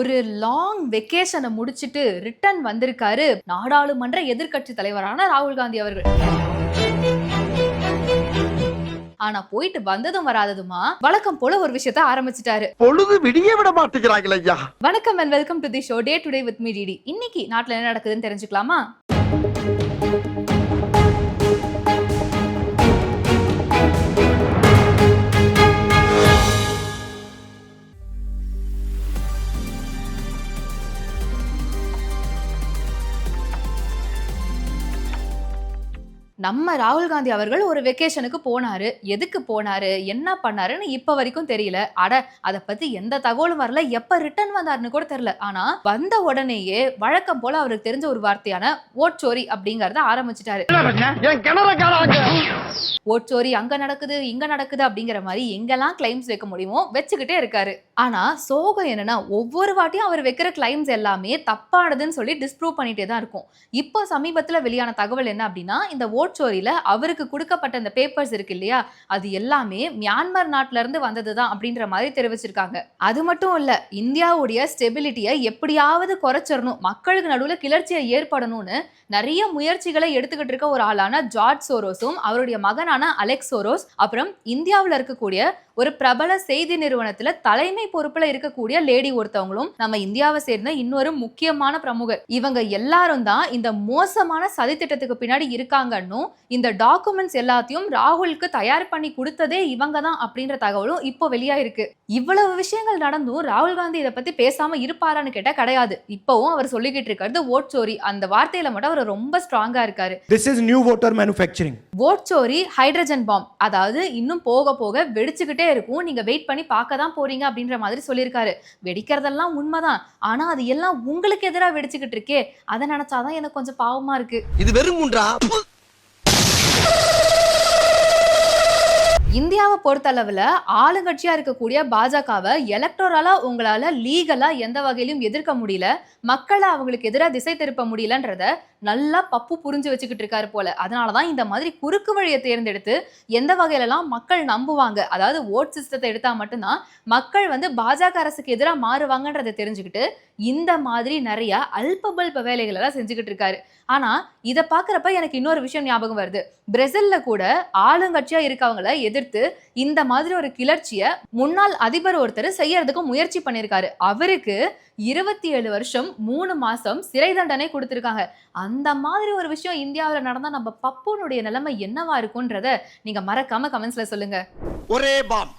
ஒரு லாங் வெக்கேஷனை முடிச்சிட்டு ரிட்டர்ன் வந்திருக்காரு நாடாளுமன்ற எதிர்க்கட்சி தலைவரான ராகுல் காந்தி அவர்கள். ஆனா போயிட்டு வந்ததும் வராததுமா? வழக்கம் போல ஒரு விஷயத்த ஆரம்பிச்சிட்டாரு. பொழுது விடிய விட மாட்டேங்கிறாங்களே ஐயா. வணக்கம் and welcome to the show day today with me DD இன்னைக்கு நாட்டுல என்ன நடக்குதுன்னு தெரிஞ்சுக்கலாமா? நம்ம ராகுல் காந்தி அவர்கள் ஒரு வெக்கேஷனுக்கு போனாரு. எதுக்கு போனாரு? என்ன பண்ணாருன்னு இப்ப வரைக்கும் தெரியல. அட அதை பத்தி எந்த தகவலும் வரல. எப்ப ரிட்டர்ன் வந்தாருன்னு கூட தெரியல. ஆனா வந்த உடனேயே வழக்கம் போல அவருக்கு தெரிஞ்ச ஒரு வார்த்தையான ஓட்சோரி அப்படிங்கறத ஆரம்பிச்சிட்டாரு. காலாங்க ஓட்சோரி அங்க நடக்குது இங்க நடக்குது அப்படிங்கிற மாதிரி எங்கெல்லாம் கிளைம்ஸ் வைக்க முடியுமோ வச்சுக்கிட்டே இருக்காரு. ஆனா சோகம் என்னன்னா ஒவ்வொரு வாட்டியும் அவர் வைக்கிற கிளைம்ஸ் எல்லாமே தப்பானதுன்னு சொல்லி டிஸ்ப்ரூவ் பண்ணிட்டே தான் இருக்கும். இப்போ சமீபத்துல வெளியான தகவல் என்ன அப்படின்னா இந்த சோரியில் அவருக்கு கொடுக்கப்பட்ட இந்த பேப்பர்ஸ் இருக்கு இல்லையா அது எல்லாமே மியான்மர் நாட்டுல இருந்து வந்ததுதான் அப்படின்ற மாதிரி தெரிவிச்சிருக்காங்க. அது மட்டும் இல்ல இந்தியாவுடைய ஸ்டெபிலிட்டியை எப்படியாவது குறைச்சிடணும் மக்களுக்கு நடுவுல கிளர்ச்சியை ஏற்படணும்னு நிறைய முயற்சிகளை எடுத்துக்கிட்டு இருக்க ஒரு ஆளான ஜார்ஜ் சோரோஸும் அவருடைய மகனான அலெக்ஸ் சோரோஸ் அப்புறம் இந்தியாவில் இருக்கக்கூடிய ஒரு பிரபல செய்தி நிறுவனத்துல தலைமை பொறுப்புல இருக்கக்கூடிய லேடி ஒருத்தவங்களும் நம்ம இந்தியாவை சேர்ந்த இன்னொரு முக்கியமான பிரமுகர். இவங்க எல்லாரும் தான் இந்த மோசமான சதித்திட்டத்துக்கு பின்னாடி இருக்காங்கன்னும் இந்த டாக்குமெண்ட்ஸ் எல்லாத்தையும் ராகுலுக்கு தயார் பண்ணி கொடுத்ததே இவங்க தான் அப்படின்ற தகவலும் இப்போ வெளியாயிருக்கு. இவ்வளவு விஷயங்கள் நடந்தும் ராகுல் காந்தி இதை பத்தி பேசாம இருப்பாரான்னு கேட்டா கிடையாது. இப்பவும் அவர் சொல்லிக்கிட்டு இருக்கிறது ஓட் சோரி அந்த வார்த்தையில மட்டும் அவர் ரொம்ப ஸ்ட்ராங்கா இருக்காரு. This is new voter manufacturing. Vote sorry hydrogen bomb அதாவது இன்னும் போக போக வெடிச்சுக்கிட்டே இருக்கும். நீங்க வெயிட் பண்ணி பார்க்க தான் போறீங்க அப்படின்ற மாதிரி சொல்லியிருக்காரு. வெடிக்கிறதெல்லாம் உண்மைதான். ஆனா அது எல்லாம் உங்களுக்கு எதிராக வெடிச்சுக்கிட்டு இருக்கே. அதை நினைச்சாதான் எனக்கு கொஞ்சம் பாவமா இருக்கு. இது வெறும் முன்றா? இந்தியாவை பொறுத்தளவில் ஆளுங்கட்சியா இருக்கக்கூடிய பாஜகவை எலக்டோரலா உங்களால லீகலா எந்த வகையிலும் எதிர்க்க முடியல. மக்களை அவங்களுக்கு எதிராக திசை திருப்ப முடியலன்றத நல்லா பப்பு புரிஞ்சு வச்சுக்கிட்டு இருக்காரு போல. அதனாலதான் இந்த மாதிரி குறுக்கு வழியை தேர்ந்தெடுத்து எந்த வகையிலலாம் மக்கள் நம்புவாங்க அதாவது ஓட் சிஸ்டத்தை எடுத்தா மட்டும்தான் மக்கள் வந்து பாஜக அரசுக்கு எதிராக மாறுவாங்கன்றதை தெரிஞ்சுக்கிட்டு இந்த மாதிரி நிறைய அல்பபல்ப வேலைகள் எல்லாம் செஞ்சுக்கிட்டு இருக்காரு. ஆனா இதை பாக்குறப்ப எனக்கு இன்னொரு விஷயம் ஞாபகம் வருது. பிரேசில்ல கூட ஆளுங்கட்சியா இருக்கவங்கள எதிர்த்து இந்த மாதிரி ஒரு கிளர்ச்சியை முன்னாள் அதிபர் ஒருத்தர் செய்யறதுக்கு முயற்சி பண்ணியிருக்காரு. அவருக்கு இருபத்தி ஏழு வருஷம் மூணு மாசம் சிறை தண்டனை கொடுத்திருக்காங்க. அந்த மாதிரி ஒரு விஷயம் இந்தியாவில் நடந்தா நம்ம பப்புனுடைய நிலைமை என்னவா இருக்கும்ன்றத நீங்க மறக்காம கமெண்ட்ஸ்ல சொல்லுங்க. ஒரே பாம்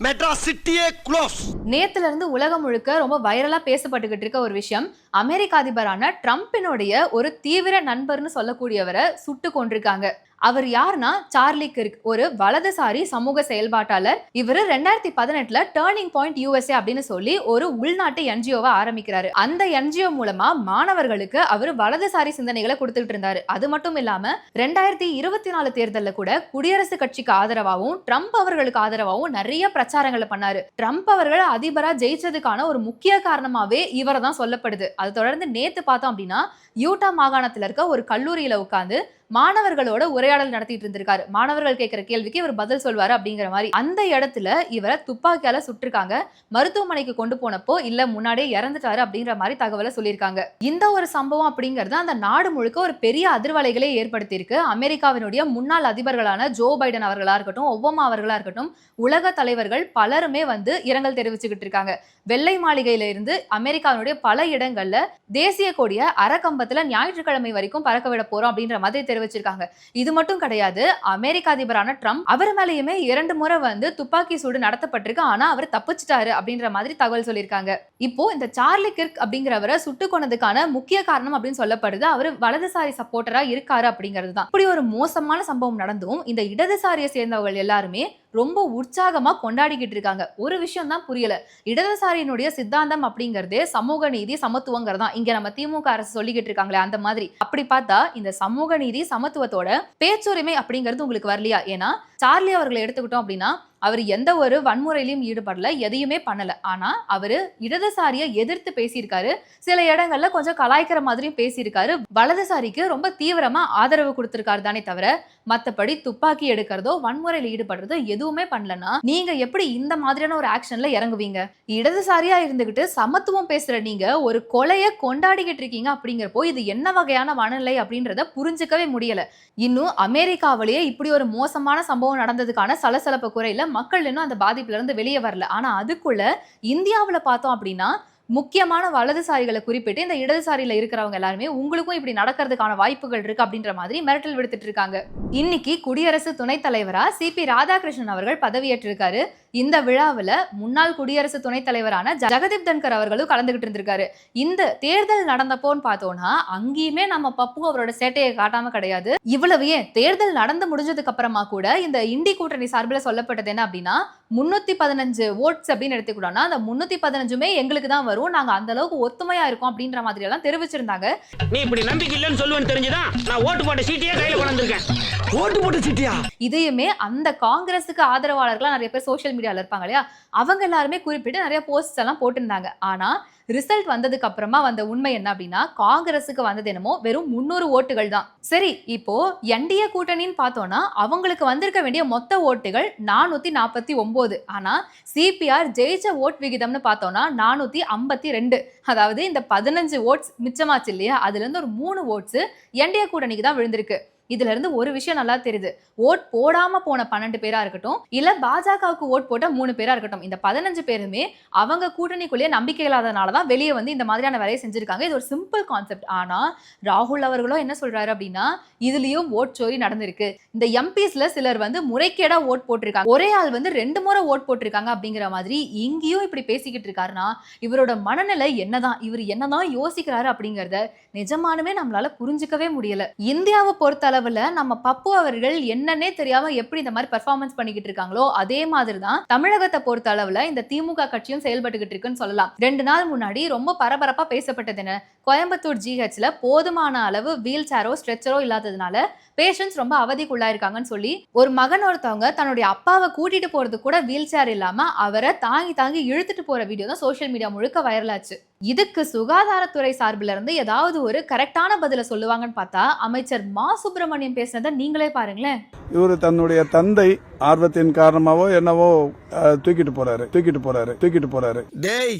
மெட்ராஸ் சிட்டியே க்ளோஸ் நேத்துல இருந்து உலகம் முழுக்க ரொம்ப வைரலா பேசப்பட்டுக்கிட்டு இருக்க ஒரு விஷயம் அமெரிக்க அதிபரான ட்ரம்பினுடைய ஒரு தீவிர நண்பர்னு சொல்லக்கூடியவரை சுட்டு கொண்டிருக்காங்க அவர் யாருன்னா? சார்லி கிர்க் ஒரு வலதுசாரி சமூக செயல்பாட்டாளர். இவர் ரெண்டாயிரத்தி பதினெட்டுல டேர்னிங் பாயிண்ட் யூஎஸ்ஏ அப்படின்னு சொல்லி ஒரு உள்நாட்டு என்ஜிஓவை ஆரம்பிக்கிறாரு. அந்த என்ஜிஓ மூலமா மாணவர்களுக்கு அவர் வலதுசாரி சிந்தனைகளை கொடுத்துட்டு இருந்தாரு. அது மட்டும் இல்லாம ரெண்டாயிரத்தி இருபத்தி நாலு தேர்தலில் கூட குடியரசுக் கட்சிக்கு ஆதரவாகவும் ட்ரம்ப் அவர்களுக்கு ஆதரவாகவும் நிறைய பிரச்சாரங்களை பண்ணாரு. ட்ரம்ப் அவர்கள் அதிபரா ஜெயிச்சதுக்கான ஒரு முக்கிய காரணமாவே இவரை தான் சொல்லப்படுது. அது தொடர்ந்து நேத்து பார்த்தோம் அப்படின்னா யூட்டா மாகாணத்துல இருக்க ஒரு கல்லூரியில உட்காந்து மாணவர்களோட உரையாடல் நடத்திட்டு இருந்திருக்காரு. மாணவர்கள் கேட்கிற கேள்விக்கு இவர் பதில் சொல்வாரு அப்படிங்கிற மாதிரி. அந்த இடத்துல இவரை துப்பாக்கியால சுட்டிருக்காங்க. மருத்துவமனைக்கு கொண்டு போனப்போ இல்ல முன்னாடியே இறந்துட்டாரு அப்படிங்கிற மாதிரி தகவலை சொல்லியிருக்காங்க. இந்த ஒரு சம்பவம் அப்படிங்கிறது அந்த நாடு முழுக்க ஒரு பெரிய அதிர்வலைகளை ஏற்படுத்தியிருக்கு. அமெரிக்காவினுடைய முன்னாள் அதிபர்களான ஜோ பைடன் அவர்களா இருக்கட்டும் ஒவ்வாமா அவர்களா இருக்கட்டும் உலக தலைவர்கள் பலருமே வந்து இரங்கல் தெரிவிச்சுக்கிட்டு இருக்காங்க. வெள்ளை மாளிகையில இருந்து அமெரிக்காவினுடைய பல இடங்கள்ல தேசிய கொடிய அறக்கம்பத்துல ஞாயிற்றுக்கிழமை வரைக்கும் பறக்க விட போறோம் அப்படின்ற மாதிரி தெரிவிச்சிருக்காங்க இது மட்டும் கிடையாது அமெரிக்க அதிபரான ட்ரம்ப் அவர் மேலேயுமே இரண்டு முறை வந்து துப்பாக்கி சூடு நடத்தப்பட்டிருக்கு. ஆனா அவர் தப்பிச்சிட்டாரு அப்படின்ற மாதிரி தகவல் சொல்லியிருக்காங்க. இப்போ இந்த சார்லி கிர்க் அப்படிங்கிறவரை சுட்டு கொண்டதுக்கான முக்கிய காரணம் அப்படின்னு சொல்லப்படுது. அவர் வலதுசாரி சப்போர்ட்டரா இருக்காரு அப்படிங்கிறது தான். இப்படி ஒரு மோசமான சம்பவம் நடந்தும் இந்த இடதுசாரியை சேர்ந்தவர்கள் எல்லாருமே ரொம்ப உற்சாகமா கொண்டாடிக்கிட்டு இருக்காங்க. ஒரு விஷயம் தான் புரியல. இடதுசாரியினுடைய சித்தாந்தம் அப்படிங்கறது சமூக நீதி சமத்துவங்கிறதா தான். இங்க நம்ம திமுக அரசு சொல்லிக்கிட்டு இருக்காங்களே அந்த மாதிரி. அப்படி பார்த்தா இந்த சமூக நீதி சமத்துவத்தோட பேச்சுரிமை அப்படிங்கிறது உங்களுக்கு வரலையா? ஏன்னா சார்லி அவர்களை எடுத்துக்கிட்டோம் அப்படின்னா அவர் எந்த ஒரு வன்முறையிலையும் ஈடுபடல எதையுமே பண்ணல. ஆனா அவரு இடதுசாரியை எதிர்த்து பேசியிருக்காரு. சில இடங்கள்ல கொஞ்சம் கலாய்க்கிற மாதிரியும் பேசியிருக்காரு. வலதுசாரிக்கு ரொம்ப தீவிரமா ஆதரவு கொடுத்திருக்காரு தானே தவிர மத்தபடி துப்பாக்கி எடுக்கிறதோ வன்முறையில் ஈடுபடுறதோ எதுவுமே பண்ணலன்னா நீங்க எப்படி இந்த மாதிரியான ஒரு ஆக்ஷன்ல இறங்குவீங்க? இடதுசாரியா இருந்துகிட்டு சமத்துவம் பேசுற நீங்க ஒரு கொலையை கொண்டாடிக்கிட்டு இருக்கீங்க அப்படிங்கிறப்போ இது என்ன வகையான மனநிலை அப்படின்றத புரிஞ்சுக்கவே முடியல. இன்னும் அமெரிக்காவிலேயே இப்படி ஒரு மோசமான சம்பவம் நடந்ததுக்கான சலசலப்பு குறையில மக்கள் இன்னும் அந்த பாதிப்புலேருந்து வெளியே வரல. ஆனா அதுக்குள்ள இந்தியாவுல பார்த்தோம் அப்படின்னா முக்கியமான வலதுசாரிகளை குறிப்பிட்டு இந்த இடதுசாரியில் இருக்கிறவங்க எல்லாருமே உங்களுக்கும் இப்படி நடக்கிறதுக்கான வாய்ப்புகள் இருக்கு அப்படின்ற மாதிரி மிரட்டல் விடுத்துட்டு இருக்காங்க. இன்னைக்கு குடியரசு துணைத் தலைவரா சிபி ராதாகிருஷ்ணன் அவர்கள் பதவியேற்றிருக்காரு. இந்த விழாவுல முன்னாள் குடியரசு துணைத் தலைவரான ஜெகதீப் தன்கர் அவர்களும் கலந்துகிட்டு இருந்திருக்காரு. இந்த தேர்தல் நடந்தப்போன்னு பார்த்தோம்னா அங்கேயுமே நம்ம பப்பு அவரோட சேட்டையை காட்டாம கிடையாது. இவ்வளவு ஏன்? தேர்தல் நடந்து முடிஞ்சதுக்கு அப்புறமா கூட இந்த இண்டி கூட்டணி சார்பில் சொல்லப்பட்டது என்ன அப்படின்னா முன்னூத்தி பதினஞ்சு ஓட்ஸ் அப்படின்னு எடுத்துக்கிட்டோம்னா அந்த முன்னூத்தி பதினஞ்சுமே எங்களுக்கு தான் வரும். நாங்க அந்த அளவுக்கு ஒத்துமையா இருக்கோம் அப்படின்ற மாதிரி எல்லாம் தெரிவிச்சிருந்தாங்க. நீ இப்படி நம்பிக்கை இல்லைன்னு சொல்லுவேன்னு தெரிஞ்சுதான் நான் ஓட்டு போட்ட சீட்டையே கையில கொண்டு வந்திருக்கேன். ஓட்டு போட்டு சிட்டியா? இதையுமே அந்த காங்கிரஸுக்கு ஆதரவாளர்களா நிறைய பேர் சோஷியல் மீடியாவில் இருப்பாங்க இல்லையா? அவங்க எல்லாருமே குறிப்பிட்டு நிறைய போஸ்ட்ஸ் எல்லாம் போட்டிருந்தாங்க. ஆனா ரிசல்ட் வந்ததுக்கு அப்புறமா வந்த உண்மை என்ன அப்படின்னா காங்கிரஸுக்கு வந்தது என்னமோ வெறும் முந்நூறு ஓட்டுகள் தான். சரி இப்போ என்டிஏ கூட்டணின்னு பார்த்தோம்னா அவங்களுக்கு வந்திருக்க வேண்டிய மொத்த ஓட்டுகள் நானூத்தி நாற்பத்தி ஒன்பது ஆனா சிபிஆர் ஜெயிச்ச ஓட் விகிதம்னு பார்த்தோம்னா நானூத்தி ஐம்பத்தி ரெண்டு. அதாவது இந்த பதினஞ்சு ஓட்ஸ் மிச்சமாச்சு இல்லையா? அதுல இருந்து ஒரு மூணு ஓட்ஸ் என்டிஏ கூட்டணிக்கு தான் விழுந்திருக்கு. இதுல இருந்து ஒரு விஷயம் நல்லா தெரியுது. ஓட் போடாம போன பன்னெண்டு பேரா இருக்கட்டும் இல்ல பாஜகவுக்கு ஓட் போட்ட மூணு பேரா இருக்கட்டும் இந்த பதினஞ்சு பேருமே அவங்க கூட்டணிக்குள்ளேயே நம்பிக்கை இல்லாதனால தான் வெளியே வந்து இந்த மாதிரியான வேலையை செஞ்சிருக்காங்க. இது ஒரு சிம்பிள் கான்செப்ட் ஆனா ராகுல் அவர்களோ என்ன சொல்றாரு அப்படின்னா இதுலயும் ஓட் சோரி நடந்திருக்கு. இந்த எம்பிஸ்ல சிலர் வந்து முறைகேடா ஓட் போட்டிருக்காங்க. ஒரே ஆள் வந்து ரெண்டு முறை ஓட் போட்டிருக்காங்க அப்படிங்கிற மாதிரி இங்கேயும் இப்படி பேசிக்கிட்டு இருக்காருன்னா இவரோட மனநிலை என்னதான் இவர் என்னதான் யோசிக்கிறாரு அப்படிங்கறத நிஜமானுமே நம்மளால புரிஞ்சுக்கவே முடியல. இந்தியாவை பொறுத்த அளவுல நம்ம பப்பு அவர்கள் என்னன்னே தெரியாம எப்படி இந்த மாதிரி பெர்ஃபார்மன்ஸ் பண்ணிக்கிட்டு இருக்காங்களோ அதே மாதிரி தான் தமிழகத்தை பொறுத்த அளவுல இந்த திமுக கட்சியும் செயல்பட்டுக்கிட்டு இருக்குன்னு சொல்லலாம். ரெண்டு நாள் முன்னாடி ரொம்ப பரபரப்பா பேசப்பட்டது என்ன? கோயம்புத்தூர் ஜிஹெச்ல போதுமான அளவு வீல் சேரோ ஸ்ட்ரெச்சரோ இல்லாததுனால பேஷண்ட்ஸ் ரொம்ப அவதிக்குள்ளாயிருக்காங்கன்னு சொல்லி ஒரு மகன் ஒருத்தவங்க தன்னுடைய அப்பாவை கூட்டிட்டு போறது கூட வீல் சேர் இல்லாம அவரை தாங்கி தாங்கி இழுத்துட்டு போற வீடியோ தான் சோஷியல் மீடியா முழுக்க வைரல் ஆச்சு இதுக்கு சுகாதாரத்துறை சார்பில் இருந்து ஏதாவது ஒரு கரெக்டான பதில சொல்லுவாங்கன்னு பார்த்தா அமைச்சர் மா சுப்பிரமணியம் பேசினதை நீங்களே பாருங்களேன். இவர் தன்னுடைய தந்தை ஆர்வத்தின் காரணமாவோ என்னவோ தூக்கிட்டு போறாரு தூக்கிட்டு போறாரு தூக்கிட்டு போறாரு. டேய்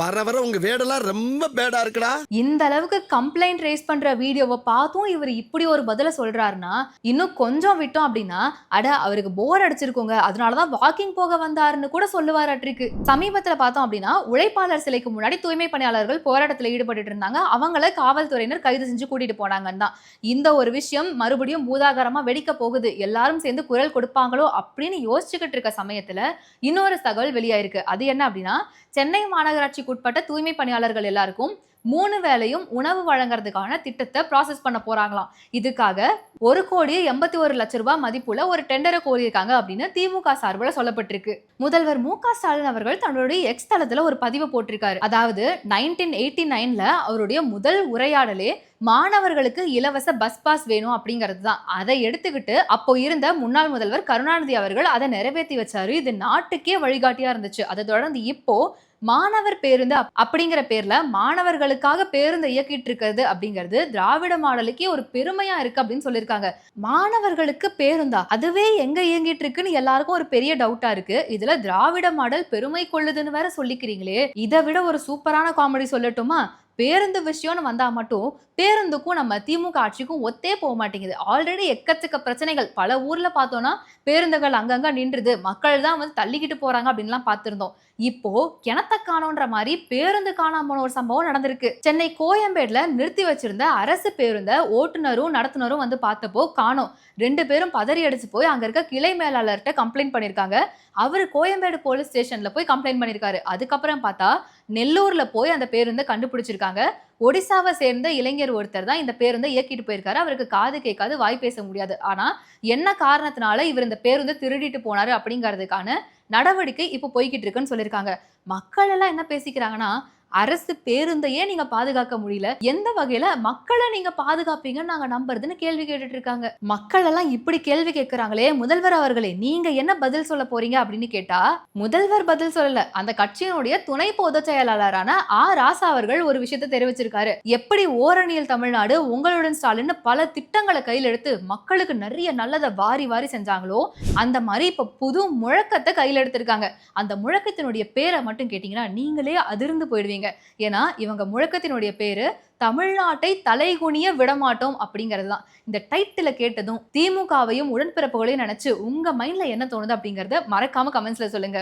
வர வர உங்க வேடெல்லாம் ரொம்ப பேடா இருக்குடா. இந்த அளவுக்கு கம்ப்ளைண்ட் ரைஸ் பண்ற வீடியோவை பார்த்தும் இவர் இப்படி ஒரு பதில சொல்றாருன்னா இன்னும் கொஞ்சம் விட்டோம் அப்படின்னா அட அவருக்கு போர் அடிச்சிருக்கோங்க. அதனாலதான் வாக்கிங் போக வந்தாருன்னு கூட சொல்லுவாராட்டிருக்கு சமீபத்துல பார்த்தோம் அப்படின்னா உழைப்பாளர் சிலைக்கு முன்னாடி தூய்மை பணியாளர்கள் போராட்டத்தில் ஈடுபட்டு இருந்தாங்க. அவங்கள காவல்துறையினர் கைது செஞ்சு கூட்டிட்டு போனாங்கன்னு தான். இந்த ஒரு விஷயம் மறுபடியும் பூதாகரமா வெடிக்க போகுது. எல்லாரும் சேர்ந்து குரல் கொடுப்பாங்களோ அப்படின்னு யோசிச்சுக்கிட்டு இருக்க சமயத்துல இன்னொரு தகவல் வெளியாயிருக்கு. அது என்ன அப்படின்னா சென்னை மாநகராட்சிக்கு உட்பட்ட தூய்மை பணியாளர்கள் எல்லாருக்கும் மூணு வேலையும் உணவு வழங்குறதுக்கான திட்டத்தை ப்ராசஸ் பண்ண போறாங்களாம். இதுக்காக ஒரு கோடி எண்பத்தி ஒரு லட்ச ரூபாய் மதிப்புல ஒரு டெண்டரை கோரியிருக்காங்க அப்படின்னு திமுக சார்பில் சொல்லப்பட்டிருக்கு. முதல்வர் மு க ஸ்டாலின் அவர்கள் தன்னுடைய எக்ஸ் தளத்துல ஒரு பதிவு போட்டிருக்காரு. அதாவது நைன்டீன் எயிட்டி நைன்ல அவருடைய முதல் உரையாடலே மாணவர்களுக்கு இலவச பஸ் பாஸ் வேணும் அப்படிங்கிறது தான். அதை எடுத்துக்கிட்டு அப்போ இருந்த முன்னாள் முதல்வர் கருணாநிதி அவர்கள் அதை நிறைவேற்றி வச்சாரு. இது நாட்டுக்கே வழிகாட்டியா இருந்துச்சு. அதை தொடர்ந்து இப்போ மாணவர் பேருந்து அப்படிங்கிற பேர்ல மாணவர்களுக்காக பேருந்து இயக்கிட்டு இருக்கிறது அப்படிங்கிறது திராவிட மாடலுக்கே ஒரு பெருமையா இருக்கு அப்படின்னு சொல்லியிருக்காங்க. மாணவர்களுக்கு பேருந்தா? அதுவே எங்க இயங்கிட்டு இருக்குன்னு எல்லாருக்கும் ஒரு பெரிய டவுட்டா இருக்கு. இதுல திராவிட மாடல் பெருமை கொள்ளுதுன்னு வேற சொல்லிக்கிறீங்களே. இதை விட ஒரு சூப்பரான காமெடி சொல்லட்டுமா? பேருந்து விஷயம்னு வந்தா மட்டும் பேருந்துக்கும் நம்ம திமுக ஆட்சிக்கும் ஒத்தே போக மாட்டேங்குது. ஆல்ரெடி எக்கச்சக்க பிரச்சனைகள். பல ஊர்ல பார்த்தோம்னா பேருந்துகள் அங்கங்க நின்றுது. மக்கள் தான் வந்து தள்ளிக்கிட்டு போறாங்க அப்படின்லாம் பார்த்துருந்தோம். இப்போ கிணத்த காணோன்ற மாதிரி பேருந்து காணாம போன ஒரு சம்பவம் நடந்திருக்கு. சென்னை கோயம்பேடுல நிறுத்தி வச்சிருந்த அரசு பேருந்த ஓட்டுநரும் நடத்துனரும் வந்து பார்த்தப்போ காணோம். ரெண்டு பேரும் பதறி அடிச்சு போய் அங்க இருக்க கிளை மேலாளர்கிட்ட கம்ப்ளைண்ட் பண்ணியிருக்காங்க அவர் கோயம்பேடு போலீஸ் ஸ்டேஷன்ல போய் கம்ப்ளைண்ட் பண்ணிருக்காரு. அதுக்கப்புறம் பார்த்தா நெல்லூர்ல போய் அந்த பேருந்தை கண்டுபிடிச்சிருக்காங்க. ஒடிசாவை சேர்ந்த இளைஞர் ஒருத்தர் தான் இந்த பேருந்தை இயக்கிட்டு போயிருக்காரு. அவருக்கு காது கேட்காது வாய் பேச முடியாது. ஆனா என்ன காரணத்தினால இவர் இந்த பேருந்தை திருடிட்டு போனாரு அப்படிங்கிறதுக்கான நடவடிக்கை இப்போ போய்கிட்டு இருக்குன்னு சொல்லியிருக்காங்க. மக்கள் எல்லாம் என்ன பேசிக்கிறாங்கன்னா அரசு பேருந்தையே நீங்க பாதுகாக்க முடியல. எந்த வகையில மக்களை நீங்க பாதுகாப்பீங்கன்னு நாங்க நம்புறதுன்னு கேள்வி கேட்டுட்டு இருக்காங்க. மக்கள் எல்லாம் இப்படி கேள்வி கேட்கிறாங்களே முதல்வர் அவர்களே நீங்க என்ன பதில் சொல்ல போறீங்க அப்படின்னு கேட்டா முதல்வர் பதில் சொல்லல. அந்த கட்சியினுடைய துணை பொதுச் செயலாளரான ஆ ராசா அவர்கள் ஒரு விஷயத்தை தெரிவிச்சிருக்காரு. எப்படி ஓரணியில் தமிழ்நாடு உங்களுடன் ஸ்டாலின் பல திட்டங்களை கையில் எடுத்து மக்களுக்கு நிறைய நல்லதை வாரி வாரி செஞ்சாங்களோ அந்த மாதிரி இப்ப புது முழக்கத்தை கையில் எடுத்திருக்காங்க. அந்த முழக்கத்தினுடைய பேரை மட்டும் கேட்டீங்கன்னா நீங்களே அதிர்ந்து போயிடுவீங்க. ஏன்னா இவங்க முழக்கத்தினுடைய பேரு தமிழ்நாட்டை தலைகுனிய விடமாட்டோம் அப்படிங்கிறது தான் இந்த டைட்டில் கேட்டதும் திமுகவையும் உடன்பிறப்புகளையும் நினைச்சு உங்க மைண்ட்ல என்ன தோணுது அப்படிங்கறத மறக்காம கமெண்ட்ஸ்ல சொல்லுங்க.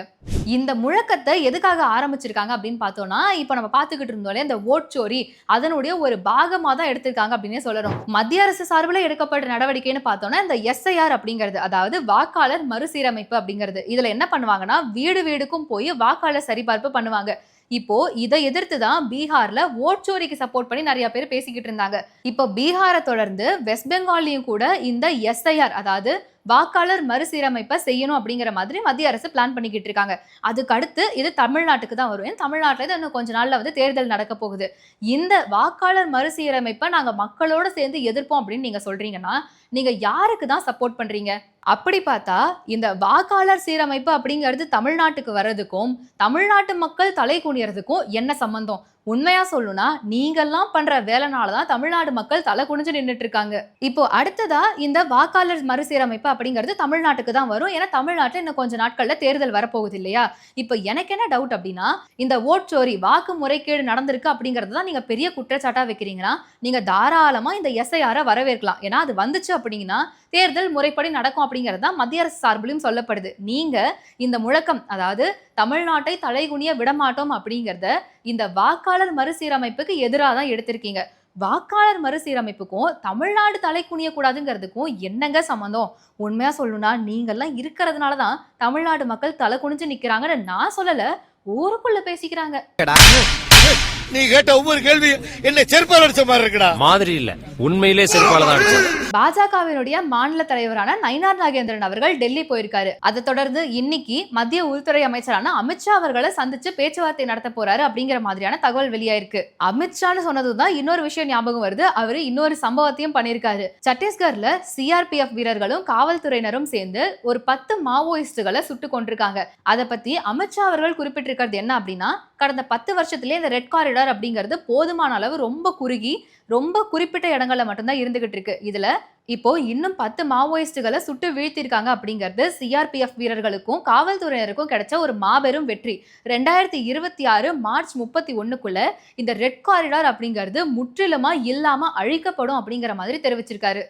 இந்த முழக்கத்தை எதுக்காக ஆரம்பிச்சிருக்காங்க அப்படின்னு பார்த்தோம்னா இப்போ நம்ம பார்த்துக்கிட்டு இருந்தோம்லே இந்த ஓட் சோரி அதனுடைய ஒரு பாகமாக தான் எடுத்திருக்காங்க அப்படின்னே சொல்லணும். மத்திய அரசு சார்பில் எடுக்கப்பட்ட நடவடிக்கைன்னு பார்த்தோம்னா இந்த எஸ்ஐஆர் அப்படிங்கிறது அதாவது வாக்காளர் மறுசீரமைப்பு அப்படிங்கிறது. இதுல என்ன பண்ணுவாங்கன்னா வீடு வீடுக்கும் போய் வாக்காளர் சரிபார்ப்பு பண்ணுவாங்க. இப்போ இதை எதிர்த்து தான் பீகார்ல ஓட்சோரிக்கு சப்போர்ட் பண்ணி நிறைய பேர் பேசிக்கிட்டு இருந்தாங்க. இப்போ பீகாரை தொடர்ந்து வெஸ்ட் பெங்கால்லையும் கூட இந்த எஸ்ஐஆர் அதாவது வாக்காளர் மறுசீரமைப்பை செய்யணும் அப்படிங்கிற மாதிரி மத்திய அரசு பிளான் பண்ணிக்கிட்டு இருக்காங்க. அதுக்கு அடுத்து இது தமிழ்நாட்டுக்கு தான் வரும். தமிழ்நாட்டில் இது இன்னும் கொஞ்ச நாளில் வந்து தேர்தல் நடக்க போகுது. இந்த வாக்காளர் மறுசீரமைப்பை நாங்கள் மக்களோட சேர்ந்து எதிர்ப்போம் அப்படின்னு நீங்கள் சொல்கிறீங்கன்னா நீங்கள் யாருக்கு தான் சப்போர்ட் பண்ணுறீங்க அப்படி பார்த்தா இந்த வாக்காளர் சீரமைப்பு அப்படிங்கிறது தமிழ்நாட்டுக்கு வர்றதுக்கும் தமிழ்நாட்டு மக்கள் தலை குனியறதுக்கும் என்ன சம்பந்தம்? உண்மையா சொல்லணும்னா நீங்கெல்லாம் பண்ற வேலைனால தான் தமிழ்நாடு மக்கள் தலை குனிஞ்சு நின்றுட்டு இருக்காங்க இப்போ அடுத்ததா இந்த வாக்காளர் மறுசீரமைப்பு அப்படிங்கிறது தமிழ்நாட்டுக்கு தான் வரும். ஏன்னா தமிழ்நாட்டில் இன்னும் கொஞ்சம் நாட்கள்ல தேர்தல் வரப்போகுது இல்லையா? இப்போ எனக்கு என்ன டவுட் அப்படின்னா இந்த ஓட் சோரி வாக்கு முறைகேடு நடந்திருக்கு அப்படிங்கிறது தான் நீங்க பெரிய குற்றச்சாட்டா வைக்கிறீங்கன்னா நீங்க தாராளமா இந்த எஸ்ஐஆரை வரவேற்கலாம். ஏன்னா அது வந்துச்சு அப்படிங்கன்னா தேர்தல் முறைப்படி நடக்கும் அப்படிங்கிறது தான் மத்திய அரசு சார்பிலும் சொல்லப்படுது. நீங்க இந்த முழக்கம் அதாவது தமிழ்நாட்டை தலைகுனிய விடமாட்டோம் அப்படிங்கிறத இந்த வாக்காளர் மறுசீரமைப்புக்கு எதிராக தான் எடுத்திருக்கீங்க. வாக்காளர் மறுசீரமைப்புக்கும் தமிழ்நாடு தலை குனியக்கூடாதுங்கிறதுக்கும் என்னங்க சம்மந்தம் உண்மையா சொல்லணும்னா நீங்கெல்லாம் இருக்கிறதுனால தான் தமிழ்நாடு மக்கள் தலை குனிஞ்சு நிக்கிறாங்கன்னு நான் சொல்லல ஊருக்குள்ள பேசிக்கிறாங்க. நீ கேட்ட ஒவ்வொரு கேள்வி என்ன செருப்பால் அடிச்ச மாதிரி இருக்குடா. மாதிரி இல்ல. உண்மையிலே செருப்பால தான் பாஜகவினுடைய மாநில தலைவரான நயினார் நாகேந்திரன் அவர்கள் டெல்லி போயிருக்காரு. அதை தொடர்ந்து இன்னைக்கு மத்திய உள்துறை அமைச்சரான அமித்ஷா அவர்களை சந்திச்சு பேச்சுவார்த்தை நடத்த போறாரு அப்படிங்கிற மாதிரியான தகவல் வெளியாயிருக்கு. அமித்ஷான்னு சொன்னதுதான் இன்னொரு விஷயம் ஞாபகம் வருது. அவரு இன்னொரு சம்பவத்தையும் பண்ணியிருக்காரு. சத்தீஸ்கர்ல சிஆர்பிஎஃப் வீரர்களும் காவல்துறையினரும் சேர்ந்து ஒரு பத்து மாவோயிஸ்டுகளை சுட்டு கொண்டிருக்காங்க அதை பத்தி அமித்ஷா அவர்கள் குறிப்பிட்டிருக்கிறது என்ன அப்படின்னா கடந்த பத்து வருஷத்திலே இந்த ரெட் காரிடார் அப்படிங்கிறது போதுமான அளவு ரொம்ப குறுகி ரொம்ப குறிப்பிட்ட இடங்களில் மட்டும்தான் இருந்துகிட்டு இருக்கு. இதில் இப்போ இன்னும் பத்து மாவோயிஸ்டுகளை சுட்டு வீழ்த்திருக்காங்க அப்படிங்கிறது சிஆர்பிஎஃப் வீரர்களுக்கும் காவல்துறையினருக்கும் கிடைச்ச ஒரு மாபெரும் வெற்றி. ரெண்டாயிரத்தி இருபத்தி ஆறு மார்ச் முப்பத்தி ஒன்றுக்குள்ளே இந்த ரெட் காரிடார் அப்படிங்கிறது முற்றிலுமா இல்லாமல் அழிக்கப்படும் அப்படிங்கிற மாதிரி தெரிவிச்சிருக்காரு.